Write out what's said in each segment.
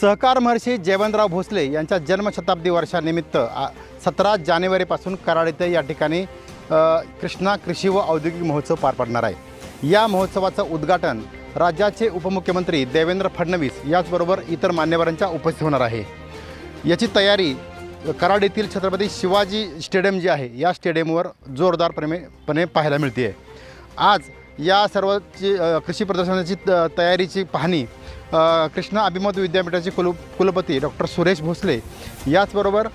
सहकार महर्षी जयवंतराव भोसले यांच्या जन्मशताब्दी वर्षानिमित्त सतरा जानेवारीपासून कराड येथे या ठिकाणी कृष्णा कृषी व औद्योगिक महोत्सव पार पडणार आहे. या महोत्सवाचं उद्घाटन राज्याचे उपमुख्यमंत्री देवेंद्र फडणवीस याचबरोबर इतर मान्यवरांच्या उपस्थित होणार आहे. याची तयारी कराड येथील छत्रपती शिवाजी स्टेडियम जे आहे या स्टेडियमवर जोरदारपणे पाहायला मिळते आहे आज या सर्वची कृषी प्रदर्शनाची त- तयारीची पाहणी कृष्णा अभिमत विद्यापीठाचे कुल कुलपती डॉक्टर सुरेश भोसले याचबरोबर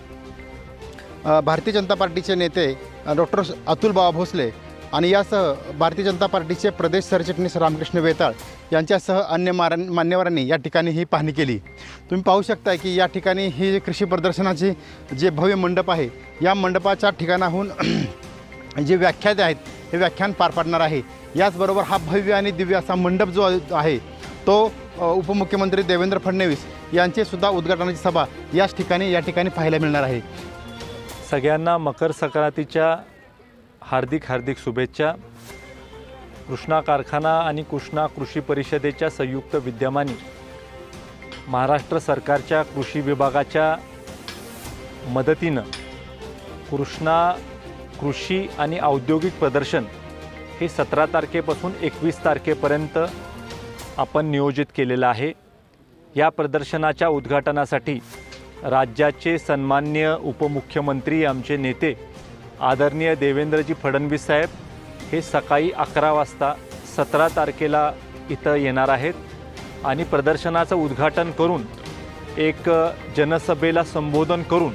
भारतीय जनता पार्टीचे नेते डॉक्टर अतुल बाबा भोसले आणि यासह भारतीय जनता पार्टीचे प्रदेश सरचिटणीस रामकृष्ण वेताळ यांच्यासह अन्य मारा मान्यवरांनी या ठिकाणी ही पाहणी केली. तुम्ही पाहू शकता की या ठिकाणी ही कृषी प्रदर्शनाची जे भव्य मंडप आहे या मंडपाच्या ठिकाणाहून जे व्याख्याते आहेत हे व्याख्यान पार पाडणार आहे. याचबरोबर हा भव्य आणि दिव्य असा मंडप जो आहे तो उपमुख्यमंत्री देवेंद्र फडणवीस यांचीसुद्धा उद्घाटनाची सभा याच ठिकाणी या ठिकाणी पाहायला मिळणार आहे. सगळ्यांना मकर संक्रांतीच्या हार्दिक हार्दिक शुभेच्छा. कृष्णा कारखाना आणि कृष्णा कृषी परिषदेच्या संयुक्त विद्यमाने महाराष्ट्र सरकारच्या कृषी विभागाच्या मदतीनं कृष्णा कृषी आणि औद्योगिक प्रदर्शन हे सतरा तारखेपासून एकवीस तारखेपर्यंत आपण नियोजित केलेलं आहे. या प्रदर्शनाच्या उद्घाटनासाठी राज्याचे सन्मान्य उपमुख्यमंत्री आमचे नेते आदरणीय देवेंद्रजी फडणवीस साहेब हे सकाळी अकरा वाजता सतरा तारखेला इथं येणार आहेत आणि प्रदर्शनाचं उद्घाटन करून एक जनसभेला संबोधन करून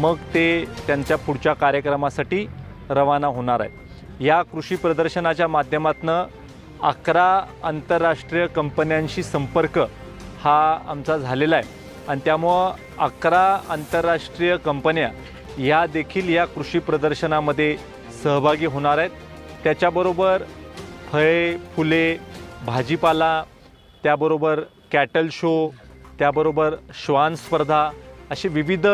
मग ते त्यांच्या पुढच्या कार्यक्रमासाठी रवाना होणार आहे या कृषी प्रदर्शनाच्या माध्यमातून अकरा आंतरराष्ट्रीय कंपन्यांशी संपर्क हा आमचा झालेला आहे. आणि त्यामुळं अकरा आंतरराष्ट्रीय कंपन्या या देखील या कृषी प्रदर्शनामध्ये सहभागी होणार आहेत. त्याच्याबरोबर फळे फुले भाजीपाला त्याबरोबर कॅटल शो त्याबरोबर श्वान स्पर्धा असे विविध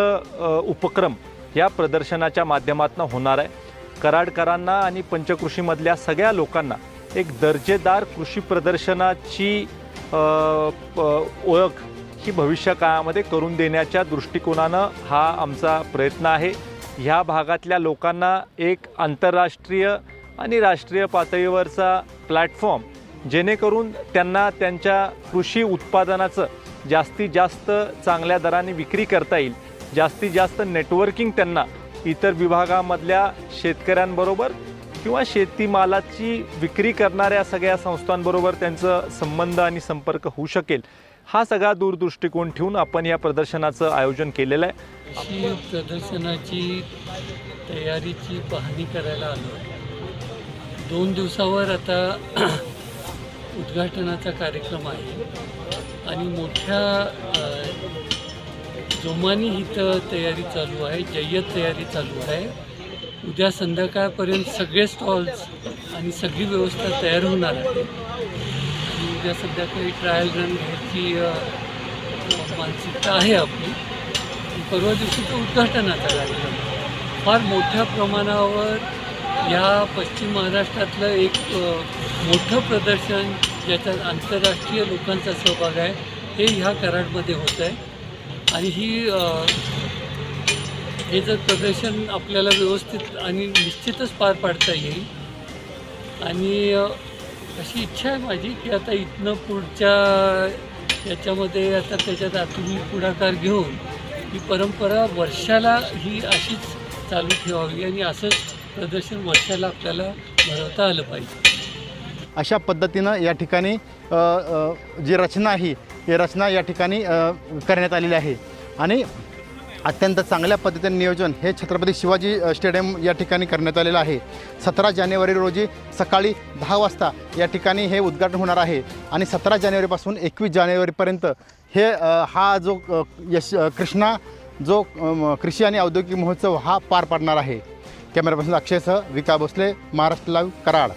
उपक्रम या प्रदर्शनाच्या माध्यमातून होणार आहे. कराडकरांना आणि पंचकृषीमधल्या सगळ्या लोकांना एक दर्जेदार कृषी प्रदर्शनाची ओळख ही भविष्य काळामध्ये करून देण्याच्या दृष्टिकोनानं हा आमचा प्रयत्न आहे. ह्या भागातल्या लोकांना एक आंतरराष्ट्रीय आणि राष्ट्रीय पातळीवरचा प्लॅटफॉर्म जेणेकरून त्यांना त्यांच्या कृषी उत्पादनाचं जास्तीत जास्त चांगल्या दराने विक्री करता येईल. जास्तीत जास्त नेटवर्किंग त्यांना इतर विभागामधल्या शेतकऱ्यांबरोबर किंवा शेतीमालाची विक्री करणाऱ्या सगळ्या संस्थांबरोबर त्यांचं संबंध आणि संपर्क होऊ शकेल हा सगळा दूरदृष्टिकोन ठेवून आपण या प्रदर्शनाचं आयोजन केलेलं आहे. कृषी प्रदर्शनाची तयारीची पाहणी करायला आलो. दोन दिवसावर आता उद्घाटनाचा कार्यक्रम आहे. आणि मोठ्या जोमानी हिथं तयारी चालू आहे जय्यत तयारी चालू आहे. उद्या संध्याकाळपर्यंत सगळे स्टॉल्स आणि सगळी व्यवस्था तयार होणार आहे. आणि उद्या संध्याकाळी ट्रायल रन घ्यायची मानसिकता आहे आपली. परवा दिवशीचं उद्घाटनाचा कार्यक्रम. फार मोठ्या प्रमाणावर या पश्चिम महाराष्ट्रातलं एक मोठं प्रदर्शन ज्याच्यात आंतरराष्ट्रीय लोकांचा सहभाग आहे हे ह्या कराडमध्ये होत आहे आणि ही हे जर प्रदर्शन आपल्याला व्यवस्थित आणि निश्चितच पार पाडता येईल. आणि अशी इच्छा आहे माझी की आता इथनं पुढच्या याच्यामध्ये आता त्याच्यात आ- पुढाकार घेऊन ही परंपरा वर्षाला ही अशीच चालू ठेवावी आणि असंच प्रदर्शन वर्षाला आपल्याला भरवता आलं पाहिजे. अशा पद्धतीनं या ठिकाणी जी रचना आहे ही रचना या ठिकाणी करण्यात आलेली आहे. आणि अत्यंत चांगल्या पद्धतीने नियोजन हे छत्रपती शिवाजी स्टेडियम या ठिकाणी करण्यात आलेलं आहे. सतरा जानेवारी रोजी सकाळी दहा वाजता या ठिकाणी हे उद्घाटन होणार आहे आणि सतरा जानेवारीपासून एकवीस जानेवारीपर्यंत हे हा जो यश कृष्णा जो कृषी आणि औद्योगिक महोत्सव हा पार पाडणार आहे. कॅमेरा पर्सन अक्षयसह विका भोसले महाराष्ट्र लाईव्ह कराड.